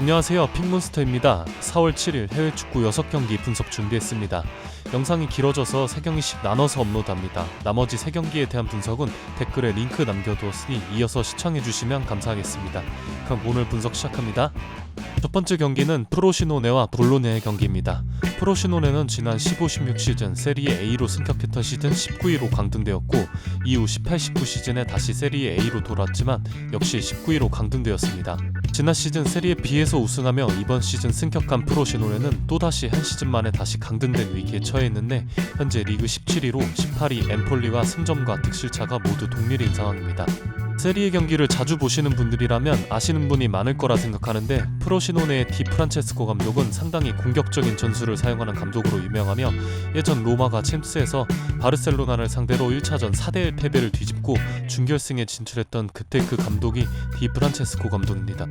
안녕하세요. 핑몬스터입니다. 4월 7일 해외 축구 6경기 분석 준비했습니다. 영상이 길어져서 3경기씩 나눠서 업로드합니다. 나머지 3경기에 대한 분석은 댓글에 링크 남겨두었으니 이어서 시청해주시면 감사하겠습니다. 그럼 오늘 분석 시작합니다. 첫 번째 경기는 프로시노네와 볼로냐의 경기입니다. 프로시노네는 지난 15-16 시즌 세리에 A로 승격했던 시즌 19위로 강등되었고 이후 18-19 시즌에 다시 세리에 A로 돌아왔지만 역시 19위로 강등되었습니다 지난 시즌 세리에 B에서 우승하며 이번 시즌 승격한 프로시노네는 또다시 한 시즌 만에 다시 강등된 위기에 처해 있는데 현재 리그 17위로 18위 엠폴리와 승점과 득실차가 모두 동률인 상황입니다. 세리의 경기를 자주 보시는 분들이라면 아시는 분이 많을 거라 생각하는데 프로시노네의 디 프란체스코 감독은 상당히 공격적인 전술을 사용하는 감독으로 유명하며 예전 로마가 챔스에서 바르셀로나를 상대로 1차전 4대1 패배를 뒤집고 준결승에 진출했던 그때 그 감독이 디 프란체스코 감독입니다.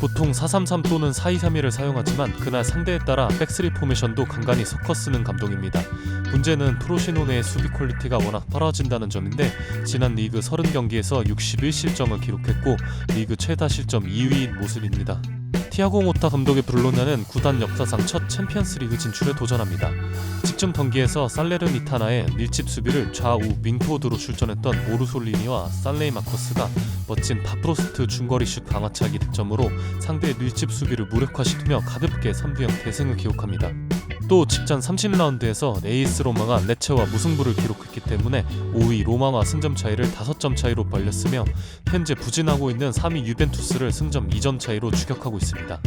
보통 433 또는 4231을 사용하지만 그날 상대에 따라 백스리 포메이션도 간간히 섞어 쓰는 감독입니다. 문제는 프로시노네의 수비 퀄리티가 워낙 떨어진다는 점인데 지난 리그 30경기에서 61 실점을 기록했고 리그 최다 실점 2위인 모습입니다. 티아고 모타 감독의 블로냐는 구단 역사상 첫 챔피언스리그 진출에 도전합니다. 직전 경기에서 살레르니타나의 밀집 수비를 좌우 윙포드로 출전했던 오르솔리니와 살레이 마커스가 멋진 파프로스트 중거리 슛 방아차기 득점으로 상대의 밀집 수비를 무력화시키며 가볍게 3대0 대승을 기록합니다. 또 직전 30라운드에서 에이스 로마가 레체와 무승부를 기록했기 때문에 5위 로마와 승점 차이를 5점 차이로 벌렸으며 현재 부진하고 있는 3위 유벤투스를 승점 2점 차이로 추격하고 있습니다.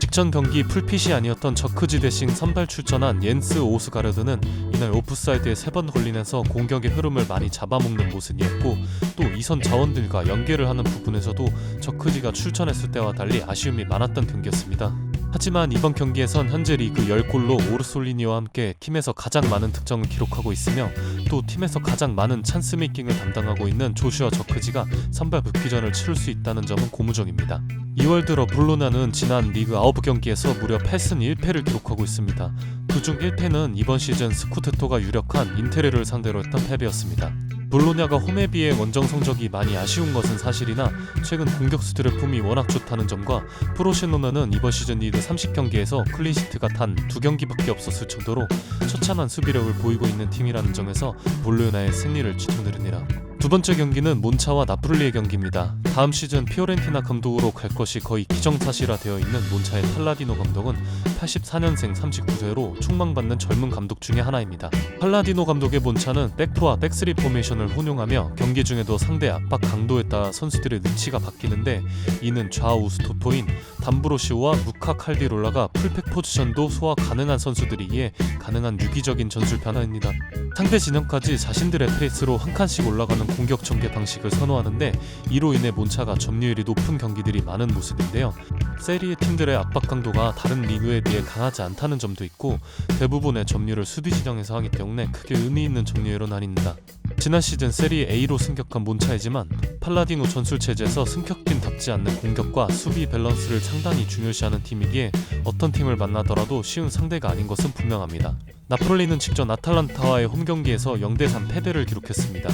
직전 경기 풀핏이 아니었던 저크지 대신 선발 출전한 옌스 오스가르드는 이날 오프사이드에 세번 걸리면서 공격의 흐름을 많이 잡아먹는 모습이었고 또 이선 자원들과 연계를 하는 부분에서도 저크지가 출전했을 때와 달리 아쉬움이 많았던 경기였습니다. 하지만 이번 경기에선 현재 리그 10골로 오르솔리니와 함께 팀에서 가장 많은 득점을 기록하고 있으며 또 팀에서 가장 많은 찬스 메이킹을 담당하고 있는 조슈아 저크지가 선발 복귀전을 치를 수 있다는 점은 고무적입니다. 2월 들어 블로나는 지난 리그 9경기에서 무려 8승 1패를 기록하고 있습니다. 그중 1패는 이번 시즌 스쿠테토가 유력한 인테르를 상대로 했던 패배였습니다. 볼로냐가 홈에 비해 원정 성적이 많이 아쉬운 것은 사실이나 최근 공격수들의 폼이 워낙 좋다는 점과 프로시노나는 이번 시즌 리그 30경기에서 클린시트가 단 두 경기밖에 없었을 정도로 처참한 수비력을 보이고 있는 팀이라는 점에서 볼로냐의 승리를 추천드립니다. 두 번째 경기는 몬차와 나폴리의 경기입니다. 다음 시즌 피오렌티나 감독으로 갈 것이 거의 기정사실화 되어 있는 몬차의 팔라디노 감독은 84년생 39세로 촉망받는 젊은 감독 중의 하나입니다. 팔라디노 감독의 몬차는 백프와 백스리 포메이션을 혼용하며 경기 중에도 상대 압박 강도에 따라 선수들의 능치가 바뀌는데 이는 좌우 스토퍼인 담브로시오와 무카 칼디롤라가 풀백 포지션도 소화 가능한 선수들이기에 가능한 유기적인 전술 변화입니다. 상대 진영까지 자신들의 페이스로 한 칸씩 올라가는 공격 전개 방식을 선호하는데 이로 인해 몬차가 점유율이 높은 경기들이 많은 모습인데요. 세리의 팀들의 압박 강도가 다른 리그에 비해 강하지 않다는 점도 있고 대부분의 점유를 수비 진영에서 하기 때문에 크게 의미 있는 점유율은 아닙니다. 지난 시즌 세리 A로 승격한 몬차이지만 팔라디노 전술 체제에서 승격팀답지 않는 공격과 수비 밸런스를 상당히 중요시하는 팀이기에 어떤 팀을 만나더라도 쉬운 상대가 아닌 것은 분명합니다. 나폴리는 직전 아탈란타와의 홈 경기에서 0대3 패배를 기록했습니다.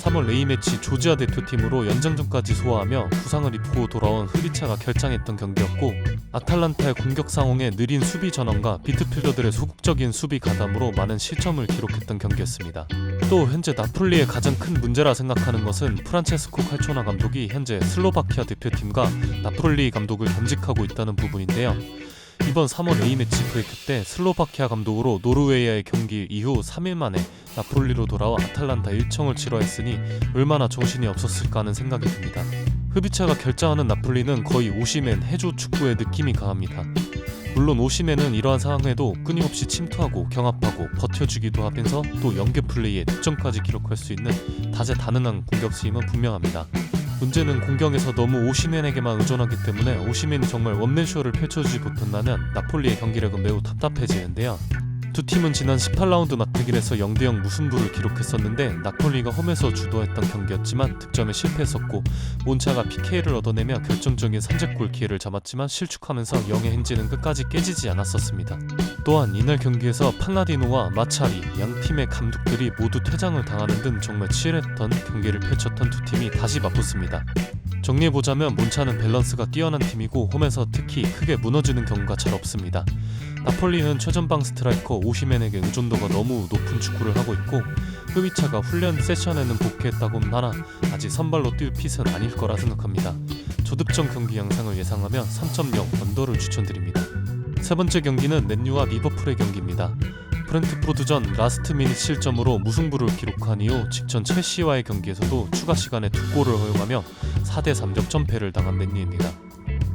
3월 A매치 조지아 대표팀으로 연장전까지 소화하며 부상을 입고 돌아온 흐리차가 결장했던 경기였고 아탈란타의 공격 상황에 느린 수비 전환과 비트필더들의 소극적인 수비 가담으로 많은 실점을 기록했던 경기였습니다. 또 현재 나폴리의 가장 큰 문제라 생각하는 것은 프란체스코 칼초나 감독이 현재 슬로바키아 대표팀과 나폴리 감독을 겸직하고 있다는 부분인데요. 이번 3월 A매치 브레이크 때 슬로바키아 감독으로 노르웨이와의 경기 이후 3일 만에 나폴리로 돌아와 아탈란타 1청을 치러했으니 얼마나 정신이 없었을까 하는 생각이 듭니다. 흡이차가 결정하는 나폴리는 거의 오시맨 해조 축구의 느낌이 강합니다. 물론 오시맨은 이러한 상황에도 끊임없이 침투하고 경합하고 버텨주기도 하면서 또 연계 플레이에 득점까지 기록할 수 있는 다재다능한 공격 수임은 분명합니다. 문제는 공격에서 너무 오시맨에게만 의존하기 때문에 오시맨이 정말 원맨쇼를 펼쳐주지 못한다면 나폴리의 경기력은 매우 답답해지는데요. 두 팀은 지난 18라운드 맞대결에서 0대0 무승부를 기록했었는데 나폴리가 홈에서 주도했던 경기였지만 득점에 실패했었고 몬차가 PK를 얻어내며 결정적인 선제골 기회를 잡았지만 실축하면서 영의 행진은 끝까지 깨지지 않았었습니다. 또한 이날 경기에서 팔라디노와 마차리 양 팀의 감독들이 모두 퇴장을 당하는 등 정말 치열했던 경기를 펼쳤던 두 팀이 다시 맞붙습니다. 정리해보자면 몬차는 밸런스가 뛰어난 팀이고 홈에서 특히 크게 무너지는 경우가 잘 없습니다. 나폴리는 최전방 스트라이커 오시멘에게 의존도가 너무 높은 축구를 하고 있고 흐위차가 훈련 세션에는 복귀했다고는 하나 아직 선발로 뛸 핏은 아닐 거라 생각합니다. 조득점 경기 양상을 예상하면 3.0 언더를 추천드립니다. 세 번째 경기는 맨유와 리버풀의 경기입니다. 브렌트포드 전 라스트 미닛 실점으로 무승부를 기록한 이후 직전 첼시와의 경기에서도 추가 시간에 두 골을 허용하며 4대3 역전패를 당한 맨유입니다.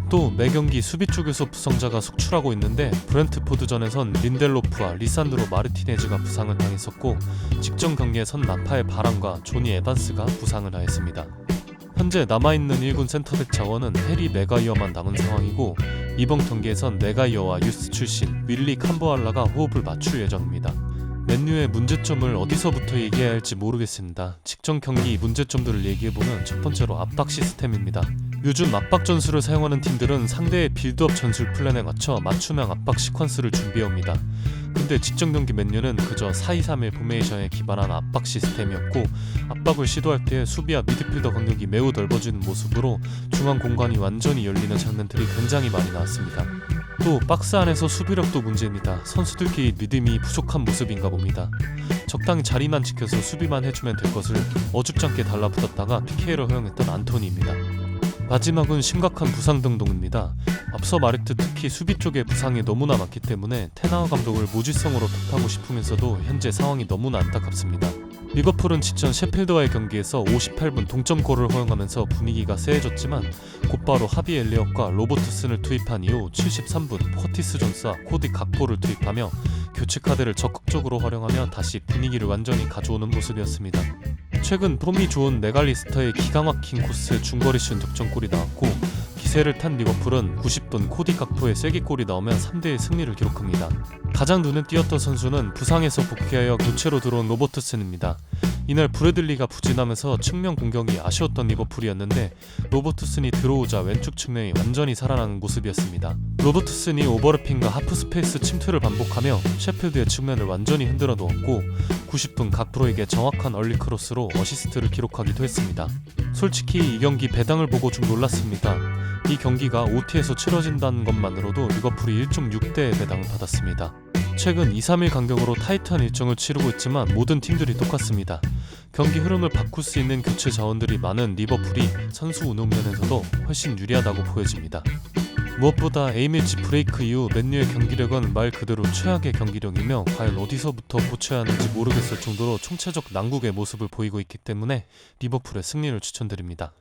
또 매경기 수비 쪽에서 부상자가 속출하고 있는데 브렌트포드전에선 린델로프와 리산드로 마르티네즈가 부상을 당했었고 직전 경기에선 나파의 바람과 조니 에반스가 부상을 당했습니다. 현재 남아있는 1군 센터백 자원은 해리 메가이어만 남은 상황이고 이번 경기에선 메가이어와 유스 출신 윌리 캄보알라가 호흡을 맞출 예정입니다. 맨유의 문제점을 어디서부터 얘기해야 할지 모르겠습니다. 직전 경기 문제점들을 얘기해보면 첫 번째로 압박 시스템입니다. 요즘 압박 전술을 사용하는 팀들은 상대의 빌드업 전술 플랜에 맞춰 맞춤형 압박 시퀀스를 준비해옵니다. 근데 직전 경기 맨유는 그저 4-2-3-1 포메이션에 기반한 압박 시스템이었고 압박을 시도할 때 수비와 미드필더 간격이 매우 넓어지는 모습으로 중앙 공간이 완전히 열리는 장면들이 굉장히 많이 나왔습니다. 또 박스 안에서 수비력도 문제입니다. 선수들끼리 믿음이 부족한 모습인가 봅니다. 적당히 자리만 지켜서 수비만 해주면 될 것을 어줍잖게 달라붙었다가 PK를 허용했던 안토니입니다. 마지막은 심각한 부상 등동입니다. 앞서 말했듯 특히 수비 쪽에 부상이 너무나 많기 때문에 테나와 감독을 무지성으로 탓하고 싶으면서도 현재 상황이 너무나 안타깝습니다. 리버풀은 지천 셰필드와의 경기에서 58분 동점골을 허용하면서 분위기가 쎄해졌지만 곧바로 하비 엘리엇과 로버트슨을 투입한 이후 73분 퍼티스 존스와 코디 각포를 투입하며 교체 카드를 적극적으로 활용하며 다시 분위기를 완전히 가져오는 모습이었습니다. 최근 폼이 좋은 메갈리스터의 기가 막힌 코스에 중거리 슛 득점골이 나왔고 기세를 탄 리버풀은 90분 코디 각포의 쐐기골이 나오면 3대1 승리를 기록합니다. 가장 눈에 띄었던 선수는 부상에서 복귀하여 교체로 들어온 로버트슨입니다. 이날 브래들리가 부진하면서 측면 공격이 아쉬웠던 리버풀이었는데 로버트슨이 들어오자 왼쪽 측면이 완전히 살아나는 모습이었습니다. 로버트슨이 오버래핑과 하프 스페이스 침투를 반복하며 셰필드의 측면을 완전히 흔들어 놓았고 90분 각 프로에게 정확한 얼리 크로스로 어시스트를 기록하기도 했습니다. 솔직히 이 경기 배당을 보고 좀 놀랐습니다. 이 경기가 OT에서 치러진다는 것만으로도 리버풀이 1.6대의 배당을 받았습니다. 최근 2, 3일 간격으로 타이트한 일정을 치르고 있지만 모든 팀들이 똑같습니다. 경기 흐름을 바꿀 수 있는 교체 자원들이 많은 리버풀이 선수 운영 면에서도 훨씬 유리하다고 보여집니다. 무엇보다 A매치 브레이크 이후 맨유의 경기력은 말 그대로 최악의 경기력이며 과연 어디서부터 고쳐야 하는지 모르겠을 정도로 총체적 난국의 모습을 보이고 있기 때문에 리버풀의 승리를 추천드립니다.